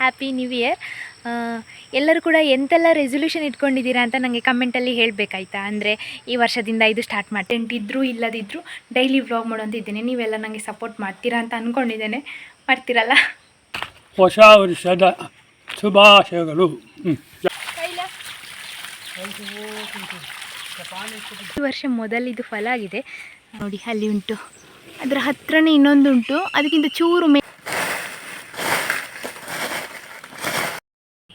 Happy new year ಎಲ್ಲರೂ ಕೂಡ ಎಂತೆಲ್ಲ ರೆಸೊಲ್ಯೂಷನ್ ಇಟ್ಕೊಂಡಿದ್ದೀರಾ ಅಂತ ನನಗೆ ಕಮೆಂಟಲ್ಲಿ ಹೇಳಬೇಕಾಯ್ತಾ? ಅಂದರೆ ಈ ವರ್ಷದಿಂದ ಇದು ಸ್ಟಾರ್ಟ್ ಮಾಡಿ ಇಲ್ಲದಿದ್ದರೂ ಡೈಲಿ ವ್ಲಾಗ್ ಮಾಡೋಂತ ಇದ್ದೇನೆ. ನೀವೆಲ್ಲ ನನಗೆ ಸಪೋರ್ಟ್ ಮಾಡ್ತೀರಾ ಅಂತ ಅಂದ್ಕೊಂಡಿದ್ದೇನೆ ಮಾಡ್ತೀರಲ್ಲ? ಹೊಸ ವರ್ಷದ ಶುಭಾಶಯಗಳು. ಈ ವರ್ಷ ಮೊದಲಿದು ಫಲ ಆಗಿದೆ. ನೋಡಿ ಅಲ್ಲಿ ಉಂಟು. ಅದರ ಹತ್ರನೇ ಇನ್ನೊಂದು ಉಂಟು ಅದಕ್ಕಿಂತ ಚೂರು ಮೇ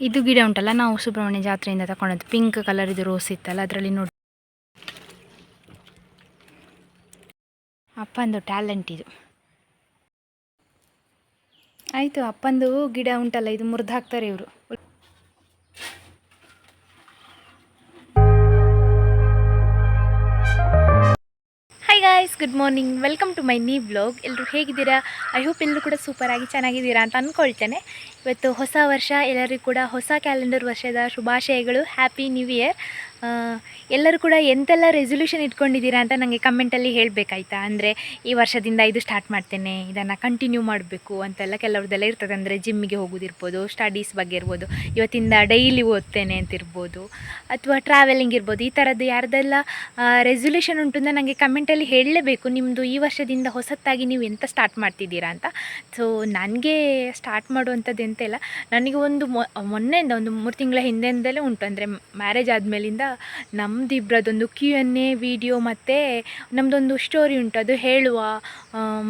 ಇದು ಗಿಡ ಉಂಟಲ್ಲ, ನಾವು ಸುಬ್ರಹ್ಮಣ್ಯ ಜಾತ್ರೆಯಿಂದ ತಗೊಂಡದ್ದು ಪಿಂಕ್ ಕಲರ್ ಇದು ರೋಸ್ ಇತ್ತಲ್ಲ, ಅದರಲ್ಲಿ ನೋಡಿ ಅಪ್ಪಂದು ಟ್ಯಾಲೆಂಟ್ ಇದು. ಆಯಿತು, ಅಪ್ಪಂದು ಗಿಡ ಉಂಟಲ್ಲ, ಇದು ಮುರಿದಾಕ್ತಾರೆ ಇವರು. Guys good morning welcome to my ನೀ ಬ್ಲಾಗ್ ಎಲ್ಲರೂ ಹೇಗಿದ್ದೀರಾ? ಐ ಹೋಪ್ ಎಲ್ಲರೂ ಕೂಡ ಸೂಪರಾಗಿ ಚೆನ್ನಾಗಿದ್ದೀರಾ ಅಂತ ಅಂದ್ಕೊಳ್ತೇನೆ ಇವತ್ತು ಹೊಸ ವರ್ಷ, ಎಲ್ಲರಿಗೂ ಕೂಡ ಹೊಸ ಕ್ಯಾಲೆಂಡರ್ ವರ್ಷದ ಶುಭಾಶಯಗಳು. ಹ್ಯಾಪಿ ನ್ಯೂ ಇಯರ್ ಎಲ್ಲರೂ ಕೂಡ ಎಂತೆಲ್ಲ ರೆಸೊಲ್ಯೂಷನ್ ಇಟ್ಕೊಂಡಿದ್ದೀರಾ ಅಂತ ನನಗೆ ಕಮೆಂಟಲ್ಲಿ ಹೇಳಬೇಕಾಯ್ತಾ? ಅಂದರೆ ಈ ವರ್ಷದಿಂದ ಇದು ಸ್ಟಾರ್ಟ್ ಮಾಡ್ತೇನೆ, ಇದನ್ನು ಕಂಟಿನ್ಯೂ ಮಾಡಬೇಕು ಅಂತೆಲ್ಲ ಕೆಲವ್ರದ್ದೆಲ್ಲ ಇರ್ತದೆ. ಅಂದರೆ ಜಿಮ್ಮಿಗೆ ಹೋಗೋದಿರ್ಬೋದು ಸ್ಟಡೀಸ್ ಬಗ್ಗೆ ಇರ್ಬೋದು, ಇವತ್ತಿಂದ ಡೈಲಿ ಓದ್ತೇನೆ ಅಂತ ಇರ್ಬೋದು ಅಥವಾ ಟ್ರಾವೆಲಿಂಗ್ ಇರ್ಬೋದು, ಈ ಥರದ್ದು ಯಾರ್ದೆಲ್ಲ ರೆಸೊಲ್ಯೂಷನ್ ಉಂಟು ಅಂತ ನನಗೆ ಕಮೆಂಟಲ್ಲಿ ಹೇಳಲೇಬೇಕು. ನಿಮ್ಮದು ಈ ವರ್ಷದಿಂದ ಹೊಸತ್ತಾಗಿ ನೀವು ಎಂತ ಸ್ಟಾರ್ಟ್ ಮಾಡ್ತಿದ್ದೀರಾ ಅಂತ. ಸೊ ನನಗೆ ಸ್ಟಾರ್ಟ್ ಮಾಡುವಂಥದ್ದು ಎಂತ ಇಲ್ಲ ನನಗೆ ಒಂದು ಮೊನ್ನೆಯಿಂದ, ಒಂದು ಮೂರು ತಿಂಗಳ ಹಿಂದೆಯಿಂದಲೇ ಉಂಟು. ಅಂದರೆ ಮ್ಯಾರೇಜ್ ಆದಮೇಲಿಂದ ನಮ್ಮದು ಇಬ್ಬರದೊಂದು ಕ್ಯೂ ಎನ್ ಎ ವಿಡಿಯೋ ಮತ್ತು ನಮ್ಮದೊಂದು ಸ್ಟೋರಿ ಉಂಟು. ಅದು ಹೇಳುವ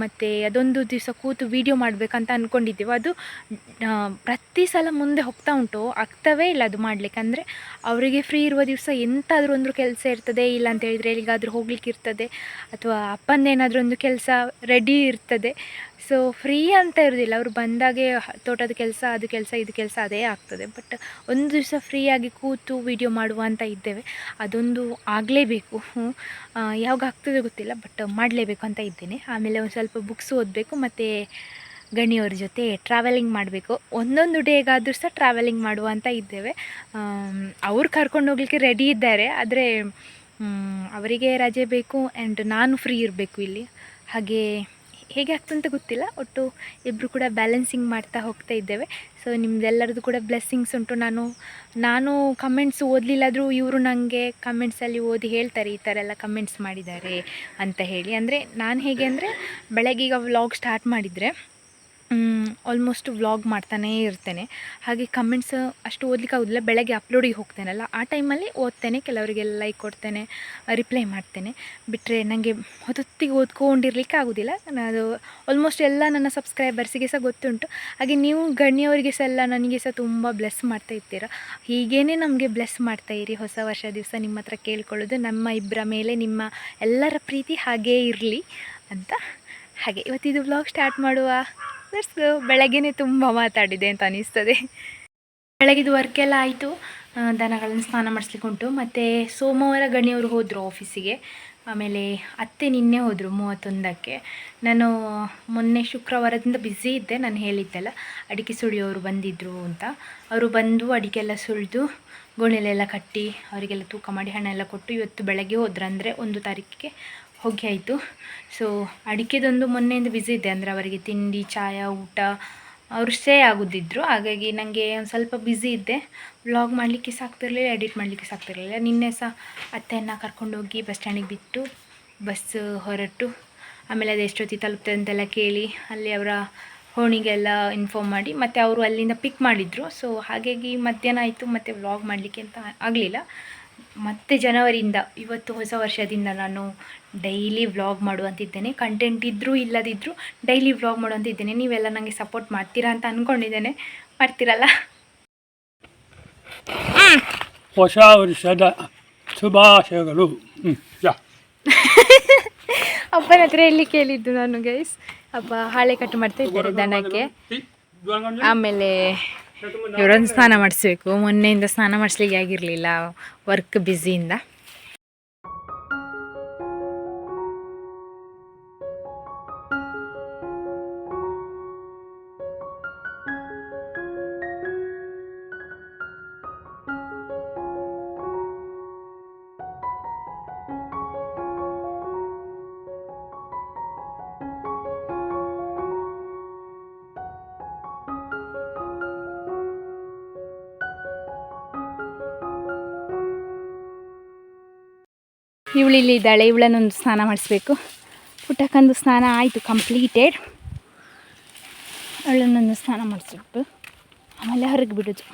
ಮತ್ತು ಅದೊಂದು ದಿವಸ ಕೂತು ವಿಡಿಯೋ ಮಾಡಬೇಕಂತ ಅಂದ್ಕೊಂಡಿದ್ದೆವು ಅದು ಪ್ರತಿ ಸಲ ಮುಂದೆ ಹೋಗ್ತಾ ಉಂಟು. ಆಗ್ತವೇ ಇಲ್ಲ ಅದು ಮಾಡಲಿಕ್ಕೆ. ಅಂದರೆ ಅವರಿಗೆ ಫ್ರೀ ಇರುವ ದಿವಸ ಎಂತಾದರೂ ಒಂದು ಕೆಲಸ ಇರ್ತದೆ. ಇಲ್ಲ ಅಂತ ಹೇಳಿದರೆ ಎಲ್ಲಿಗಾದರೂ ಹೋಗ್ಲಿಕ್ಕೆ ಇರ್ತದೆ. ಅಥವಾ ಅಪ್ಪಂದೇನಾದರೂ ಒಂದು ಕೆಲಸ ರೆಡಿ ಇರ್ತದೆ. ಸೊ ಫ್ರೀ ಅಂತ ಇರೋದಿಲ್ಲ. ಅವರು ಬಂದಾಗೆ ತೋಟದ ಕೆಲಸ, ಅದು ಕೆಲಸ, ಇದು ಕೆಲಸ ಅದೇ ಆಗ್ತದೆ. ಬಟ್ ಒಂದು ದಿವಸ ಫ್ರೀಯಾಗಿ ಕೂತು ವಿಡಿಯೋ ಮಾಡುವ ಅಂತ ಇದ್ದೇವೆ. ಅದೊಂದು ಆಗಲೇಬೇಕು. ಯಾವಾಗ ಆಗ್ತದೆ ಗೊತ್ತಿಲ್ಲ ಬಟ್ ಮಾಡಲೇಬೇಕು ಅಂತ ಇದ್ದೇನೆ. ಆಮೇಲೆ ಒಂದು ಸ್ವಲ್ಪ ಬುಕ್ಸ್ ಓದಬೇಕು, ಮತ್ತು ಗಣಿಯವ್ರ ಜೊತೆ ಟ್ರಾವೆಲಿಂಗ್ ಮಾಡಬೇಕು. ಒಂದೊಂದು ಡೇಗಾದರೂ ಸಹ ಟ್ರಾವೆಲಿಂಗ್ ಮಾಡುವ ಅಂತ ಇದ್ದೇವೆ. ಅವ್ರು ಕರ್ಕೊಂಡು ಹೋಗ್ಲಿಕ್ಕೆ ರೆಡಿ ಇದ್ದಾರೆ. ಆದರೆ ಅವರಿಗೆ ರಜೆ ಬೇಕು ಆ್ಯಂಡ್ ನಾನು ಫ್ರೀ ಇರಬೇಕು ಇಲ್ಲಿ. ಹಾಗೆ ಹೇಗೆ ಆಗ್ತಂತ ಗೊತ್ತಿಲ್ಲ, ಒಟ್ಟು ಇಬ್ಬರು ಕೂಡ ಬ್ಯಾಲೆನ್ಸಿಂಗ್ ಮಾಡ್ತಾ ಹೋಗ್ತಾ ಇದ್ದೇವೆ. ಸೊ ನಿಮ್ದೆಲ್ಲರದ್ದು ಕೂಡ ಬ್ಲೆಸ್ಸಿಂಗ್ಸ್ ಉಂಟು. ನಾನು ನಾನು ಕಮೆಂಟ್ಸ್ ಓದಲಿಲ್ಲಾದರೂ ಇವರು ನನಗೆ ಕಮೆಂಟ್ಸಲ್ಲಿ ಓದಿ ಹೇಳ್ತಾರೆ, ಈ ಥರ ಎಲ್ಲ ಕಮೆಂಟ್ಸ್ ಮಾಡಿದ್ದಾರೆ ಅಂತ ಹೇಳಿ. ಅಂದರೆ ನಾನು ಹೇಗೆ ಅಂದರೆ, ಬೆಳಗ್ಗೆ ಈಗ ವ್ಲಾಗ್ ಸ್ಟಾರ್ಟ್ ಮಾಡಿದರೆ ಆಲ್ಮೋಸ್ಟ್ ವ್ಲಾಗ್ ಮಾಡ್ತಾನೇ ಇರ್ತೇನೆ. ಹಾಗೆ ಕಮೆಂಟ್ಸ್ ಅಷ್ಟು ಓದ್ಲಿಕ್ಕೆ ಆಗೋದಿಲ್ಲ. ಬೆಳಗ್ಗೆ ಅಪ್ಲೋಡಿಗೆ ಹೋಗ್ತೇನಲ್ಲ. ಆ ಟೈಮಲ್ಲಿ ಓದ್ತೇನೆ. ಕೆಲವರಿಗೆಲ್ಲ ಲೈಕ್ ಕೊಡ್ತೇನೆ ರಿಪ್ಲೈ ಮಾಡ್ತೇನೆ. ಬಿಟ್ಟರೆ ನನಗೆ ಹೊತ್ತಿಗೆ ಓದ್ಕೊಂಡಿರ್ಲಿಕ್ಕೆ ಆಗೋದಿಲ್ಲ. ನಾನು ಅದು ಆಲ್ಮೋಸ್ಟ್ ಎಲ್ಲ ನನ್ನ ಸಬ್ಸ್ಕ್ರೈಬರ್ಸಿಗೆ ಸಹ ಗೊತ್ತುಂಟು. ಹಾಗೆ ನೀವು ಗಣ್ಯವರಿಗೆ ಸಹ ಎಲ್ಲ ನನಗೆ ಸಹ ತುಂಬ ಬ್ಲೆಸ್ ಮಾಡ್ತಾ ಇರ್ತೀರ. ಹೀಗೇ ನಮಗೆ ಬ್ಲೆಸ್ ಮಾಡ್ತಾ ಇರಿ. ಹೊಸ ವರ್ಷ ದಿವಸ ನಿಮ್ಮ ಹತ್ರ ಕೇಳ್ಕೊಳ್ಳೋದು. ನಮ್ಮ ಇಬ್ಬರ ಮೇಲೆ ನಿಮ್ಮ ಎಲ್ಲರ ಪ್ರೀತಿ ಹಾಗೇ ಇರಲಿ ಅಂತ. ಹಾಗೆ ಇವತ್ತಿದು ವ್ಲಾಗ್ ಸ್ಟಾರ್ಟ್ ಮಾಡುವ. ಲೆಟ್ಸ್ ಬೆಳಗ್ಗೆ ತುಂಬ ಮಾತಾಡಿದೆ ಅಂತ ಅನಿಸ್ತದೆ. ಬೆಳಗಿದು ವರ್ಕ್ ಎಲ್ಲ ಆಯಿತು. ದನಗಳನ್ನು ಸ್ನಾನ ಮಾಡಿಸ್ಲಿಕ್ಕೆ ಉಂಟು. ಮತ್ತು ಸೋಮವಾರ ಗಣಿಯವರು ಹೋದರು ಆಫೀಸಿಗೆ ಆಮೇಲೆ ಅತ್ತೆ ನಿನ್ನೆ ಹೋದರು ಮೂವತ್ತೊಂದಕ್ಕೆ. ನಾನು ಮೊನ್ನೆ ಶುಕ್ರವಾರದಿಂದ ಬ್ಯುಸಿ ಇದ್ದೆ, ನಾನು ಹೇಳಿದ್ದೆಲ್ಲ. ಅಡಿಕೆ ಸುಳಿಯೋರು ಬಂದಿದ್ದರು ಅಂತ. ಅವರು ಬಂದು ಅಡಿಕೆ ಎಲ್ಲ ಸುಳಿದು ಗೋಣಿಲೆಲ್ಲ ಕಟ್ಟಿ, ಅವರಿಗೆಲ್ಲ ತೂಕ ಮಾಡಿ ಹಣ ಎಲ್ಲ ಕೊಟ್ಟು ಇವತ್ತು ಬೆಳಗ್ಗೆ ಹೋದ್ರಂದರೆ ಒಂದು ತಾರೀಕಿಗೆ ಹೋಗಿ ಆಯಿತು ಸೊ ಅಡಿಕೆದೊಂದು ಮೊನ್ನೆಯಿಂದ ಬ್ಯುಸಿ ಇದೆ ಅಂದರೆ ಅವರಿಗೆ ತಿಂಡಿ, ಚಾಯ, ಊಟ ಅವರು ಸ್ಟೇ ಆಗೋದಿದ್ರು. ಹಾಗಾಗಿ ನನಗೆ ಒಂದು ಸ್ವಲ್ಪ ಬ್ಯುಸಿ ಇದ್ದೆ. ವ್ಲಾಗ್ ಮಾಡಲಿಕ್ಕೆ ಸಾಕ್ತಿರಲಿಲ್ಲ ಎಡಿಟ್ ಮಾಡಲಿಕ್ಕೆ ಸಾಕ್ತಿರಲಿಲ್ಲ ನಿನ್ನೆ ಸಹ ಅತ್ತೆಯನ್ನು ಕರ್ಕೊಂಡೋಗಿ ಬಸ್ ಸ್ಟ್ಯಾಂಡಿಗೆ ಬಿಟ್ಟು ಬಸ್ ಹೊರಟು. ಆಮೇಲೆ ಅದು ಎಷ್ಟೊತ್ತಿಗೆ ತಲುಪ್ತದೆ ಅಂತೆಲ್ಲ ಕೇಳಿ ಅಲ್ಲಿ ಅವರ ಹೋಣಿಗೆಲ್ಲ ಇನ್ಫಾರ್ಮ್ ಮಾಡಿ ಮತ್ತು ಅವರು ಅಲ್ಲಿಂದ ಪಿಕ್ ಮಾಡಿದರು. ಸೊ ಹಾಗಾಗಿ ಮಧ್ಯಾಹ್ನ ಆಯಿತು. ಮತ್ತು ವ್ಲಾಗ್ ಮಾಡಲಿಕ್ಕೆ ಅಂತ ಆಗಲಿಲ್ಲ. ಮತ್ತೆ ಜನವರಿಯಿಂದ ಇವತ್ತು ಹೊಸ ವರ್ಷದಿಂದ ನಾನು ಡೈಲಿ ವ್ಲಾಗ್ ಮಾಡುವಂತಿದ್ದೇನೆ. ಕಂಟೆಂಟ್ ಇದ್ದರೂ ಇಲ್ಲದಿದ್ದರೂ ಡೈಲಿ ವ್ಲಾಗ್ ಮಾಡುವಂತಿದ್ದೇನೆ. ನೀವೆಲ್ಲ ನನಗೆ ಸಪೋರ್ಟ್ ಮಾಡ್ತೀರಾ ಅಂತ ಅಂದ್ಕೊಂಡಿದ್ದೇನೆ ಮಾಡ್ತೀರಲ್ಲ? ಹೊಸ ವರ್ಷದ ಶುಭಾಶಯಗಳು. ಅಪ್ಪನ ಹತ್ರ ಎಲ್ಲಿ ಕೇಳಿದ್ದು ನಾನು ಗೈಸ್ ಅಪ್ಪ ಹಾಳೆ ಕಟ್ಟು ಮಾಡ್ತಾ ಇದ್ದಾರೆ ದನಕ್ಕೆ. ಆಮೇಲೆ ಇವರೊಂದು ಸ್ನಾನ ಮಾಡಿಸ್ಬೇಕು. ಮೊನ್ನೆಯಿಂದ ಸ್ನಾನ ಮಾಡಿಸ್ಲಿಕ್ಕೆ ಆಗಿರಲಿಲ್ಲ. ವರ್ಕ್ ಬ್ಯುಸಿಯಿಂದ ಇವಳಿಲ್ಲಿ ಇದ್ದಾಳೆ ಇವಳನ್ನೊಂದು ಸ್ನಾನ ಮಾಡಿಸ್ಬೇಕು. ಪುಟ್ಟಕ್ಕಂದು ಸ್ನಾನ ಆಯಿತು ಕಂಪ್ಲೀಟೆಡ್ ಅವಳನ್ನೊಂದು ಸ್ನಾನ ಮಾಡಿಸ್ಬಿಟ್ಟು ಆಮೇಲೆ ಹೊರಗೆ ಬಿಡೋದು.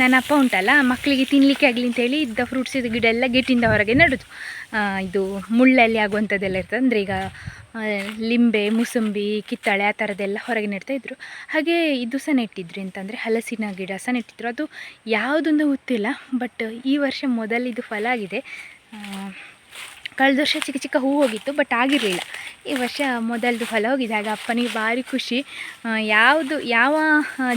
ನನ್ನ ಅಪ್ಪ ಉಂಟಲ್ಲ, ಮಕ್ಕಳಿಗೆ ತಿನ್ನಲಿಕ್ಕೆ ಆಗಲಿ ಅಂತೇಳಿ ಇದ್ದ ಫ್ರೂಟ್ಸ್ ಇದು ಗಿಡ ಎಲ್ಲ ಗೇಟಿಂದ ಹೊರಗೆ ನೆಡೋದು. ಇದು ಮುಳ್ಳಲ್ಲಿ ಆಗುವಂಥದ್ದೆಲ್ಲ ಇರ್ತದೆ. ಅಂದರೆ ಈಗ ಲಿಂಬೆ, ಮೂಸಂಬಿ, ಕಿತ್ತಳೆ ಆ ಥರದ್ದೆಲ್ಲ ಹೊರಗೆ ನೆಡ್ತಾ ಇದ್ರು. ಹಾಗೆ ಇದು ಸಹ ನೆಟ್ಟಿದ್ರು ಅಂತಂದರೆ ಹಲಸಿನ ಗಿಡ ಸಹ ನೆಟ್ಟಿದ್ರು. ಅದು ಯಾವುದೊಂದು ಗೊತ್ತಿಲ್ಲ ಬಟ್ ಈ ವರ್ಷ ಮೊದಲಿದು ಫಲ ಆಗಿದೆ. ಕಳೆದ ವರ್ಷ ಚಿಕ್ಕ ಚಿಕ್ಕ ಹೂ ಹೋಗಿತ್ತು ಬಟ್ ಆಗಿರಲಿಲ್ಲ. ಈ ವರ್ಷ ಮೊದಲದು ಫಲ ಹೋಗಿದೆ. ಆಗ ಅಪ್ಪನಿಗೆ ಭಾರಿ ಖುಷಿ. ಯಾವುದು, ಯಾವ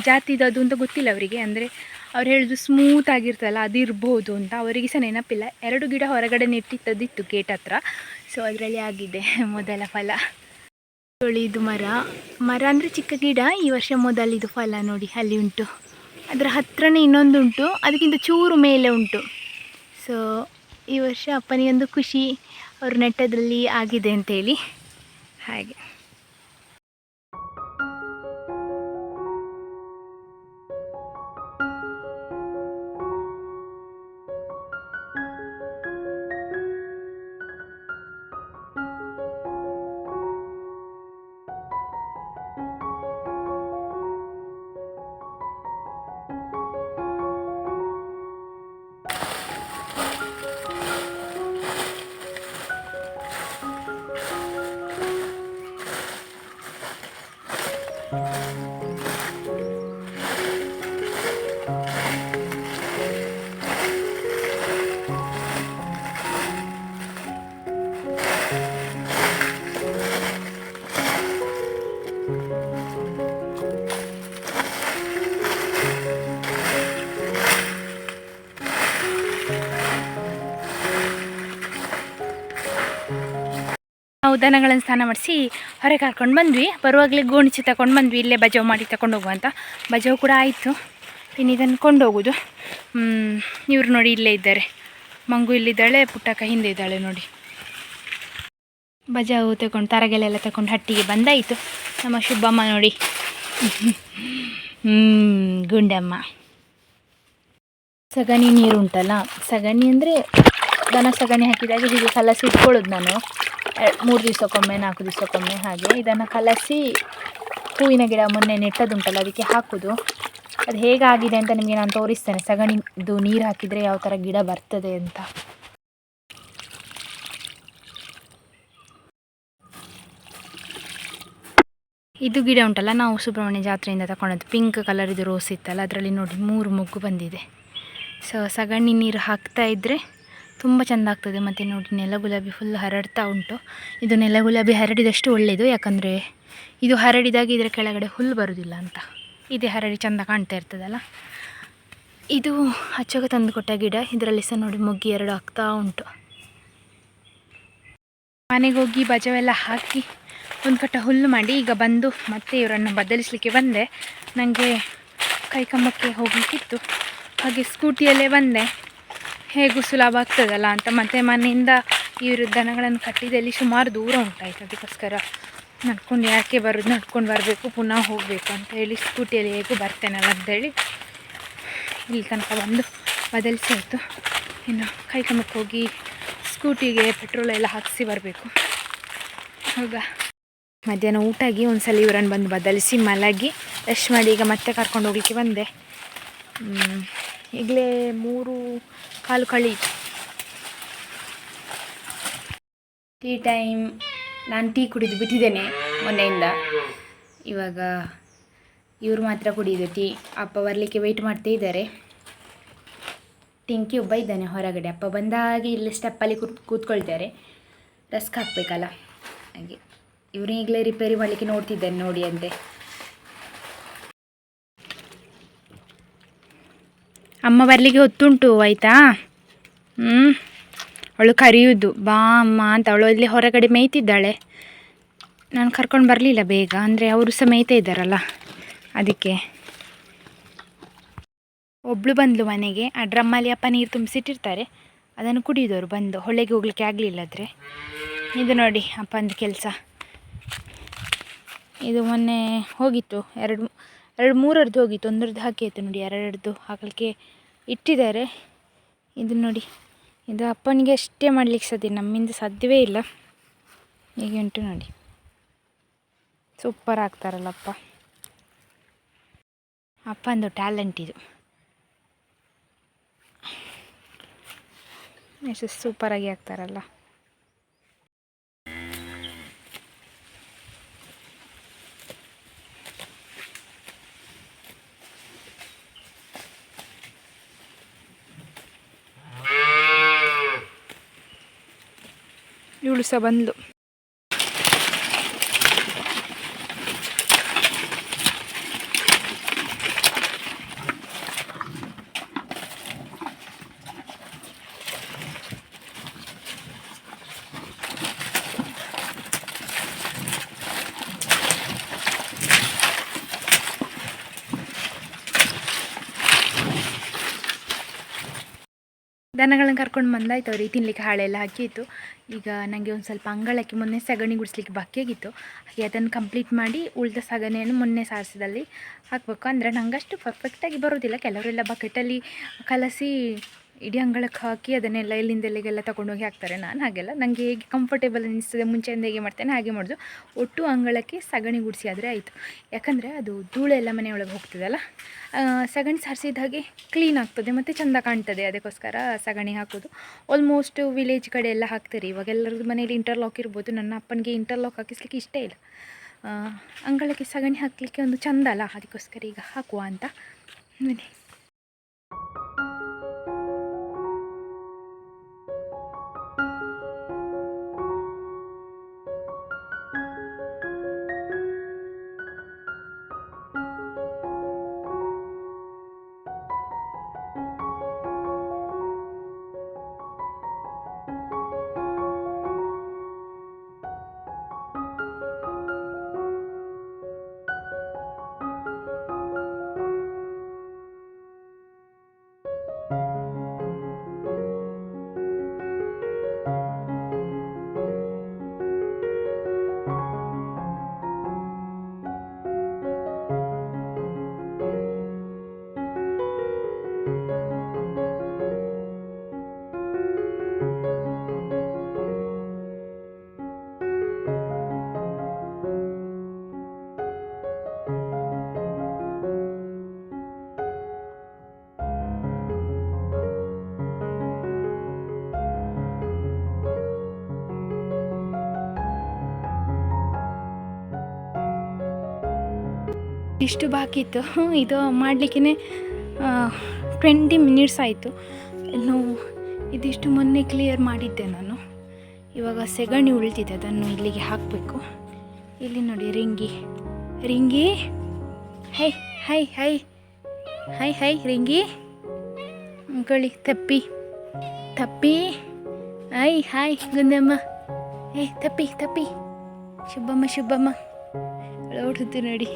ಜಾತಿದು ಅದು ಅಂತ ಗೊತ್ತಿಲ್ಲ ಅವರಿಗೆ. ಅಂದರೆ ಅವ್ರು ಹೇಳಿದ್ರು ಸ್ಮೂತ್ ಆಗಿರ್ತಲ್ಲ ಅದು ಇರ್ಬೋದು ಅಂತ. ಅವರಿಗೆ ಸಹ ನೆನಪಿಲ್ಲ. ಎರಡು ಗಿಡ ಹೊರಗಡೆ ನೆಟ್ಟಿದ್ದದಿತ್ತು ಗೇಟ್ ಹತ್ರ. ಸೊ ಅದರಲ್ಲಿ ಆಗಿದೆ ಮೊದಲ ಫಲ. ಇದು ಮರ. ಮರ ಅಂದರೆ ಚಿಕ್ಕ ಗಿಡ. ಈ ವರ್ಷ ಮೊದಲಿದು ಫಲ ನೋಡಿ, ಅಲ್ಲಿ ಉಂಟು. ಅದರ ಹತ್ರನೇ ಇನ್ನೊಂದು ಉಂಟು. ಅದಕ್ಕಿಂತ ಚೂರು ಮೇಲೆ ಉಂಟು. ಸೊ ಈ ವರ್ಷ ಅಪ್ಪನಿಗೊಂದು ಖುಷಿ. ಅವರು ನೆಟ್ಟದಲ್ಲಿ ಆಗಿದೆ ಅಂತೇಳಿ. ಹಾಗೆ. ದನಗಳನ್ನು ಸ್ನಾನ ಮಾಡಿಸಿ ಹೊರಗೆ ಕರ್ಕೊಂಡು ಬಂದ್ವಿ. ಬರುವಾಗಲೇ ಗೋಣಿಚಿ ತಗೊಂಡು ಬಂದ್ವಿ. ಇಲ್ಲೇ ಬಜಾವ್ ಮಾಡಿ ತಗೊಂಡು ಹೋಗುವಂತ. ಬಜಾವ್ ಕೂಡ ಆಯಿತು. ಇನ್ನು ಇದನ್ನು ಕೊಂಡೋಗೋದು ಇವರು ನೋಡಿ ಇಲ್ಲೇ ಇದ್ದಾರೆ. ಮಂಗು ಇಲ್ಲಿದ್ದಾಳೆ, ಪುಟ್ಟಕ್ಕ ಹಿಂದೆ ಇದ್ದಾಳೆ ನೋಡಿ. ಬಜಾವು ತಗೊಂಡು ತರಗೆಲೆಲ್ಲ ತಗೊಂಡು ಹಟ್ಟಿಗೆ ಬಂದಾಯಿತು. ನಮ್ಮ ಶುಭಮ್ಮ ನೋಡಿ. ಗುಂಡಮ್ಮ. ಸಗಣಿ ನೀರು ಉಂಟಲ್ಲ? ಸಗಣಿ ಅಂದರೆ ದನ ಸಗಣಿ ಹಾಕಿದಾಗ ಹೀಗೆ ಕಲಸಿ ಇಟ್ಕೊಳ್ಳೋದು ನಾನು. ಮೂರು ದಿವಸಕ್ಕೊಮ್ಮೆ, ನಾಲ್ಕು ದಿವಸಕ್ಕೊಮ್ಮೆ ಹಾಗೆ ಇದನ್ನು ಕಲಸಿ ಹೂವಿನ ಗಿಡ ಮೊನ್ನೆ ನೆಟ್ಟದುಂಟಲ್ಲ ಅದಕ್ಕೆ ಹಾಕೋದು. ಅದು ಹೇಗಾಗಿದೆ ಅಂತ ನಿಮಗೆ ನಾನು ತೋರಿಸ್ತೇನೆ. ಸಗಣಿದು ನೀರು ಹಾಕಿದರೆ ಯಾವ ಥರ ಗಿಡ ಬರ್ತದೆ ಅಂತ. ಇದು ಗಿಡ ಉಂಟಲ್ಲ, ನಾವು ಸುಬ್ರಹ್ಮಣ್ಯ ಜಾತ್ರೆಯಿಂದ ತಗೊಂಡದ್ದು ಪಿಂಕ್ ಕಲರ್ ಇದು ರೋಸ್ ಇತ್ತಲ್ಲ, ಅದರಲ್ಲಿ ನೋಡಿ ಮೂರು ಮೊಗ್ಗು ಬಂದಿದೆ. ಸೊ ಸಗಣಿ ನೀರು ಹಾಕ್ತಾ ಇದ್ದರೆ ತುಂಬ ಚೆಂದ ಆಗ್ತದೆ. ಮತ್ತು ನೋಡಿ, ನೆಲ ಗುಲಾಬಿ ಫುಲ್ ಹರಡ್ತಾ ಉಂಟು. ಇದು ನೆಲ ಗುಲಾಬಿ ಹರಡಿದಷ್ಟು ಒಳ್ಳೆಯದು ಯಾಕಂದರೆ ಇದು ಹರಡಿದಾಗ ಇದರ ಕೆಳಗಡೆ ಹುಲ್ಲು ಬರೋದಿಲ್ಲ ಅಂತ. ಇದೇ ಹರಡಿ ಚೆಂದ ಕಾಣ್ತಾ ಇರ್ತದಲ್ಲ. ಇದು ಅಚ್ಚೋಗ ತಂದು ಕೊಟ್ಟ ಗಿಡ. ಇದರಲ್ಲಿ ಸಹ ನೋಡಿ, ಮೊಗ್ಗಿ ಎರಡು ಆಗ್ತಾ ಉಂಟು. ಮನೆಗೆ ಹೋಗಿ ಬಜವೆಲ್ಲ ಹಾಕಿ ಒಂದು ಕಟ್ಟ ಹುಲ್ಲು ಮಾಡಿ ಈಗ ಬಂದು ಮತ್ತೆ ಇವರನ್ನು ಬದಲಿಸಲಿಕ್ಕೆ ಬಂದೆ. ನನಗೆ ಕೈಕಂಬಕ್ಕೆ ಹೋಗಲಿಕ್ಕಿತ್ತು. ಹಾಗೆ ಸ್ಕೂಟಿಯಲ್ಲೇ ಬಂದೆ. ಹೇಗೂ ಸುಲಭ ಆಗ್ತದಲ್ಲ ಅಂತ. ಮತ್ತು ಮನೆಯಿಂದ ಇವರು ದನಗಳನ್ನು ಕಟ್ಟಿದಲ್ಲಿ ಸುಮಾರು ದೂರ ಉಂಟಾಯ್ತು. ಅದಕ್ಕೋಸ್ಕರ ನಡ್ಕೊಂಡು ಯಾಕೆ ಬರೋದು ನಡ್ಕೊಂಡು ಬರಬೇಕು, ಪುನಃ ಹೋಗಬೇಕು ಅಂತ ಹೇಳಿ ಸ್ಕೂಟಿಯಲ್ಲಿ ಹೇಗೂ ಬರ್ತೇನಲ್ಲ ಅಂತೇಳಿ ಇಲ್ಲಿ ತನಕ ಬಂದು ಬದಲಿಸಿ ಆಯಿತು. ಇನ್ನು ಕಮಕ್ಕೆ ಹೋಗಿ ಸ್ಕೂಟಿಗೆ ಪೆಟ್ರೋಲ್ ಎಲ್ಲ ಹಾಕಿಸಿ ಬರಬೇಕು. ಹೋಗ ಮಧ್ಯಾಹ್ನ ಊಟಾಗಿ ಒಂದ್ಸಲ ಇವರನ್ನು ಬಂದು ಬದಲಿಸಿ ಮಲಗಿ ರಶ್ ಮಾಡಿ ಈಗ ಮತ್ತೆ ಕರ್ಕೊಂಡು ಹೋಗ್ಲಿಕ್ಕೆ ಬಂದೆ. ಈಗಲೇ ಮೂರು ಕಾಲು ಕಳಿ ಟೀ ಟೈಮ್ ನಾನು ಟೀ ಕುಡಿದು ಬಿಟ್ಟಿದ್ದೇನೆ ಮೊನ್ನೆಯಿಂದ. ಇವಾಗ ಇವರು ಮಾತ್ರ ಕುಡಿಯೋದು ಟೀ, ಅಪ್ಪ ಬರಲಿಕ್ಕೆ ವೆಯ್ಟ್ ಮಾಡ್ತಾ ಇದ್ದಾರೆ. ಟಿಂಕಿ ಒಬ್ಬ ಇದ್ದಾನೆ ಹೊರಗಡೆ. ಅಪ್ಪ ಬಂದಾಗ ಇಲ್ಲಿ ಸ್ಟೆಪ್ಪಲ್ಲಿ ಕೂತ್ ಕೂತ್ಕೊಳ್ತಾರೆ. ರಸ್ಕ್ ಹಾಕಬೇಕಲ್ಲ? ಹಾಗೆ. ಇವ್ರು ಈಗಲೇ ರಿಪೇರಿ ಮಾಡಲಿಕ್ಕೆ ನೋಡ್ತಿದ್ದೇನೆ ನೋಡಿ ಅಂತೆ. ಅಮ್ಮ ಬರಲಿಕ್ಕೆ ಹೊತ್ತುಂಟು, ಆಯಿತಾ? ಹ್ಞೂ ಅವಳು ಕರೆಯುವುದು ಬಾ ಅಮ್ಮ ಅಂತ. ಅವಳು ಇಲ್ಲಿ ಹೊರಗಡೆ ಮೇಯ್ತಿದ್ದಾಳೆ. ನಾನು ಕರ್ಕೊಂಡು ಬರಲಿಲ್ಲ ಬೇಗ, ಅಂದರೆ ಅವರು ಸಹ ಮೇಯ್ತಾ ಇದ್ದಾರಲ್ಲ. ಅದಕ್ಕೆ. ಒಬ್ಳು ಬಂದ್ಲು ಮನೆಗೆ. ಆ ಡ್ರಮ್ಮಲ್ಲಿ ಅಪ್ಪ ನೀರು ತುಂಬಿಸಿಟ್ಟಿರ್ತಾರೆ. ಅದನ್ನು ಕುಡಿಯೋದವ್ರು ಬಂದು. ಹೊಳೆಗೆ ಹೋಗ್ಲಿಕ್ಕೆ ಆಗಲಿಲ್ಲ ಆದರೆ. ಇದು ನೋಡಿ ಅಪ್ಪಂದು ಕೆಲಸ. ಇದು ಮೊನ್ನೆ ಹೋಗಿತ್ತು. ಎರಡು ಎರಡು ಮೂರರದ್ದು ಹೋಗಿತ್ತು. ಒಂದರದ್ದು ಹಾಕಿ ಆಯಿತು ನೋಡಿ, ಎರಡರದ್ದು ಹಾಕಲಿಕ್ಕೆ ಇಟ್ಟಿದ್ದಾರೆ. ಇದು ನೋಡಿ, ಇದು ಅಪ್ಪನಿಗೆ ಅಷ್ಟೇ ಮಾಡ್ಲಿಕ್ಕೆ ಸಾಧ್ಯ, ನಮ್ಮಿಂದ ಸಾಧ್ಯವೇ ಇಲ್ಲ. ಹೀಗೆ ಉಂಟು ನೋಡಿ. ಸೂಪರ್ ಆಗ್ತಾರಲ್ಲ ಅಪ್ಪ. ಅಪ್ಪಂದು ಟ್ಯಾಲೆಂಟ್ ಇದು. ಎಷ್ಟು ಸೂಪರಾಗಿ ಆಗ್ತಾರಲ್ಲ. ಇವಳು ಸಹ ಬಂದ್ಲು. ದನಗಳನ್ನ ಕರ್ಕೊಂಡು ಬಂದಾಯ್ತು. ಅವ್ರಿಗೆ ತಿನ್ಲಿಕ್ಕೆ ಹಾಳೆಲ್ಲ ಹಾಕಿತ್ತು. ಈಗ ನನಗೆ ಒಂದು ಸ್ವಲ್ಪ ಅಂಗಳಕ್ಕೆ ಮೊನ್ನೆ ಸಗಣಿ ಗುಡಿಸ್ಲಿಕ್ಕೆ ಬಾಕಿಯಾಗಿತ್ತು. ಹಾಗೆ ಅದನ್ನು ಕಂಪ್ಲೀಟ್ ಮಾಡಿ ಉಳಿದ ಸಗಣಿಯನ್ನು ಮೊನ್ನೆ ಸಾರಿಸಿದಲ್ಲಿ ಹಾಕಬೇಕು. ಅಂದರೆ ನಂಗಷ್ಟು ಪರ್ಫೆಕ್ಟಾಗಿ ಬರೋದಿಲ್ಲ. ಕೆಲವರೆಲ್ಲ ಬಕೆಟಲ್ಲಿ ಕಲಸಿ ಇಡೀ ಅಂಗಳಕ್ಕೆ ಹಾಕಿ ಅದನ್ನೆಲ್ಲ ಎಲ್ಲಿಂದ ಎಲ್ಲಿಗೆಲ್ಲ ತೊಗೊಂಡೋಗಿ ಹಾಕ್ತಾರೆ. ನಾನು ಹಾಗೆಲ್ಲ. ನನಗೆ ಹೇಗೆ ಕಂಫರ್ಟೇಬಲ್ ಅನ್ನಿಸ್ತದೆ ಮುಂಚೆಯಿಂದ ಹೇಗೆ ಮಾಡ್ತೇನೆ, ಹಾಗೆ ಮಾಡೋದು. ಒಟ್ಟು ಅಂಗಳಕ್ಕೆ ಸಗಣಿ ಗುಡಿಸಿ ಆದರೆ ಆಯಿತು. ಯಾಕಂದರೆ ಅದು ಧೂಳೆಲ್ಲ ಮನೆಯೊಳಗೆ ಹೋಗ್ತದಲ್ಲ ಸಗಣಿ ಸಾರಿಸಿದ ಹಾಗೆ ಕ್ಲೀನ್ ಆಗ್ತದೆ, ಮತ್ತು ಚೆಂದ ಕಾಣ್ತದೆ. ಅದಕ್ಕೋಸ್ಕರ ಸಗಣಿ ಹಾಕೋದು. ಆಲ್ಮೋಸ್ಟ್ ವಿಲೇಜ್ ಕಡೆ ಎಲ್ಲ ಹಾಕ್ತಾರೆ. ಇವಾಗ ಎಲ್ಲರದ್ದು ಮನೇಲಿ ಇಂಟರ್ಲಾಕ್ ಇರ್ಬೋದು. ನನ್ನ ಅಪ್ಪನಿಗೆ ಇಂಟರ್ಲಾಕ್ ಹಾಕಿಸ್ಲಿಕ್ಕೆ ಇಷ್ಟ ಇಲ್ಲ. ಅಂಗಳಕ್ಕೆ ಸಗಣಿ ಹಾಕಲಿಕ್ಕೆ ಒಂದು ಚಂದ ಅಲ್ಲ? ಅದಕ್ಕೋಸ್ಕರ ಈಗ ಹಾಕುವ ಅಂತ. ಬನ್ನಿ ಇಷ್ಟು ಬಾಕಿ ಇತ್ತು. ಇದು ಮಾಡಲಿಕ್ಕೆ ಟ್ವೆಂಟಿ ಮಿನಿಟ್ಸ್ ಆಯಿತು. ಇನ್ನು ಇದಿಷ್ಟು ಮೊನ್ನೆ ಕ್ಲಿಯರ್ ಮಾಡಿದ್ದೆ ನಾನು. ಇವಾಗ ಸೆಗಣಿ ಉಳಿದಿದೆ ಅದನ್ನು ಇಲ್ಲಿಗೆ ಹಾಕಬೇಕು. ಇಲ್ಲಿ ನೋಡಿ Ringi. Ringi? Hi hi hi. Hi hi, Ringi. ಅಂಕಳಿ ತಪ್ಪಿ. ತಪ್ಪಿ. ಐ ಹಾಯ್ ಗುಂದಮ್ಮ ಏ, ತಪ್ಪಿ ತಪ್ಪಿ. ಶುಭಮ್ಮ ಶುಭಮ್ಮ. ಓಡುತ್ತೆ ನೋಡಿ.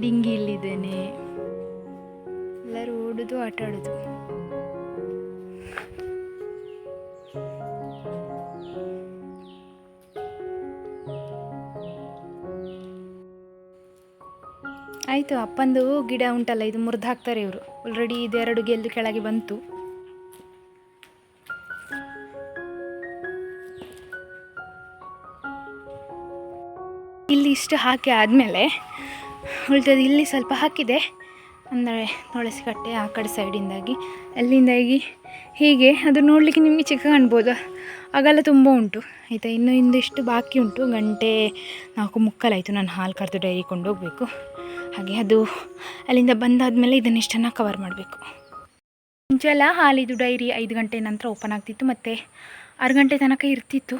ಡಿಂಗಿ ಇಲ್ಲಿದ್ದೇನೆ ಎಲ್ಲರೂ ಓಡುದು, ಆಟ ಆಡೋದು. ಆಯಿತು, ಅಪ್ಪಂದು ಗಿಡ ಉಂಟಲ್ಲ, ಇದು ಮುರಿದು ಹಾಕ್ತಾರೆ ಇವರು. ಆಲ್ರೆಡಿ ಇದೆರಡು ಗೆಲ್ಲು ಕೆಳಗೆ ಬಂತು. ಇಲ್ಲಿ ಇಷ್ಟು ಹಾಕಿ ಆದಮೇಲೆ ಉಳಿದದ್ದು ಇಲ್ಲಿ ಸ್ವಲ್ಪ ಹಾಕಿದೆ. ಅಂದರೆ ತುಳಸಿ ಕಟ್ಟೆ ಆ ಕಡೆ ಸೈಡಿಂದಾಗಿ, ಅಲ್ಲಿಂದಾಗಿ ಹೀಗೆ ಅದು ನೋಡಲಿಕ್ಕೆ ನಿಮಗೆ ಚಿಕ್ಕ ಕಾಣ್ಬೋದು ಆಗಲ್ಲ ತುಂಬ ಉಂಟು. ಆಯಿತಾ? ಇನ್ನು ಇಂದಿಷ್ಟು ಬಾಕಿ ಉಂಟು. ಗಂಟೆ ನಾಲ್ಕು ಮುಕ್ಕಲಾಯಿತು. ನಾನು ಹಾಲು ಕರೆದು ಡೈರಿ ಕೊಂಡೋಗಬೇಕು ಹಾಗೆ ಅದು ಅಲ್ಲಿಂದ ಬಂದಾದಮೇಲೆ ಇದನ್ನಿಷ್ಟನ್ನು ಕವರ್ ಮಾಡಬೇಕು. ಮುಂಚೆ ಎಲ್ಲ ಹಾಲಿದು ಡೈರಿ ಐದು ಗಂಟೆ ನಂತರ ಓಪನ್ ಆಗ್ತಿತ್ತು. ಮತ್ತು ಆರು ಗಂಟೆ ತನಕ ಇರ್ತಿತ್ತು.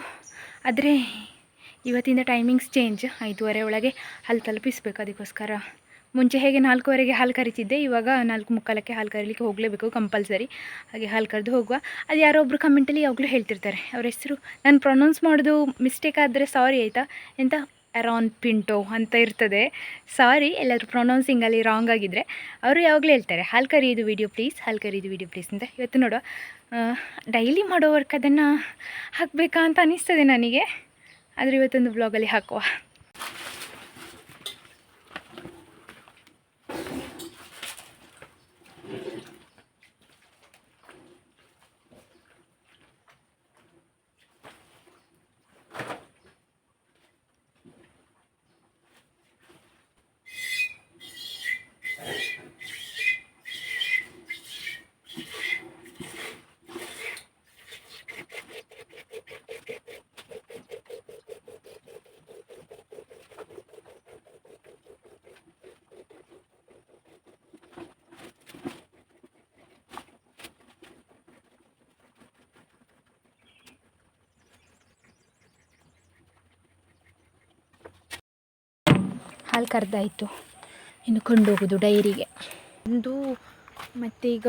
ಆದರೆ ಇವತ್ತಿಂದ ಟೈಮಿಂಗ್ಸ್ ಚೇಂಜ್ ಐದೂವರೆ ಒಳಗೆ ಹಾಲು ತಲುಪಿಸ್ಬೇಕು ಅದಕ್ಕೋಸ್ಕರ. ಮುಂಚೆ ಹೇಗೆ ನಾಲ್ಕುವರೆಗೆ ಹಾಲು ಕರಿತಿದ್ದೆ, ಇವಾಗ ನಾಲ್ಕು ಮುಕ್ಕಾಲಕ್ಕೆ ಹಾಲು ಕರೀಲಿಕ್ಕೆ ಹೋಗಲೇಬೇಕು ಕಂಪಲ್ಸರಿ ಹಾಗೆ ಹಾಲು ಕರೆದು ಹೋಗುವ. ಅದು ಯಾರೋ ಒಬ್ಬರು ಕಮೆಂಟಲ್ಲಿ ಯಾವಾಗಲೂ ಹೇಳ್ತಿರ್ತಾರೆ. ಅವ್ರ ಹೆಸರು, ನಾನು ಪ್ರೊನೌನ್ಸ್ ಮಾಡೋದು ಮಿಸ್ಟೇಕ್ ಆದರೆ ಸಾರಿ ಆಯಿತಾ? ಎಂತ? ಅರಾನ್ ಪಿಂಟೋ ಅಂತ ಇರ್ತದೆ. ಸಾರಿ ಎಲ್ಲಾದರೂ ಪ್ರೊನೌನ್ಸಿಂಗಲ್ಲಿ ರಾಂಗ್ ಆಗಿದ್ದರೆ ಅವರು ಯಾವಾಗಲೂ ಹೇಳ್ತಾರೆ, ಹಾಲು ಕರಿಯೋದು ವಿಡಿಯೋ ಪ್ಲೀಸ್ ಹಾಲು ಕರಿಯೋದು ವಿಡಿಯೋ ಪ್ಲೀಸ್ ಅಂತ. ಇವತ್ತು ನೋಡೋ ಡೈಲಿ ಮಾಡೋ ವರ್ಕ್ ಅದನ್ನು ಹಾಕಬೇಕಾ ಅಂತ ಅನಿಸ್ತದೆ ನನಗೆ. ಆದರೆ ಇವತ್ತೊಂದು ಬ್ಲಾಗಲ್ಲಿ ಹಾಕುವ. ಹಾಲು ಕರೆದಾಯಿತು. ಇನ್ನು ಕೊಂಡೋಗೋದು ಡೈರಿಗೆ. ಒಂದು ಮತ್ತೀಗ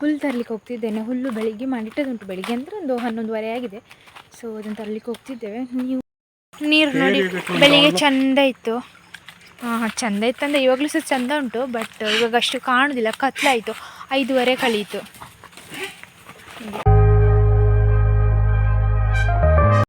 ಹುಲ್ಲು ತರಲಿಕ್ಕೆ ಹೋಗ್ತಿದ್ದೇನೆ. ಹುಲ್ಲು ಬೆಳಿಗ್ಗೆ ಮಾಡಿಟ್ಟದುಂಟು ಬೆಳಿಗ್ಗೆ ಅಂದರೆ ಒಂದು ಹನ್ನೊಂದುವರೆ ಆಗಿದೆ. ಸೊ ಅದನ್ನು ತರಲಿಕ್ಕೆ ಹೋಗ್ತಿದ್ದೇವೆ. ನೀವು ನೀರು ನೋಡಿ ಬೆಳಿಗ್ಗೆ ಚಂದ ಇತ್ತು. ಹಾಂ ಚೆಂದ ಇತ್ತಂದರೆ ಇವಾಗಲೂ ಸಹ ಚಂದ ಉಂಟು ಬಟ್ ಇವಾಗ ಅಷ್ಟು ಕಾಣೋದಿಲ್ಲ. ಕತ್ಲಾಯಿತು. ಐದುವರೆ ಕಳೀತು.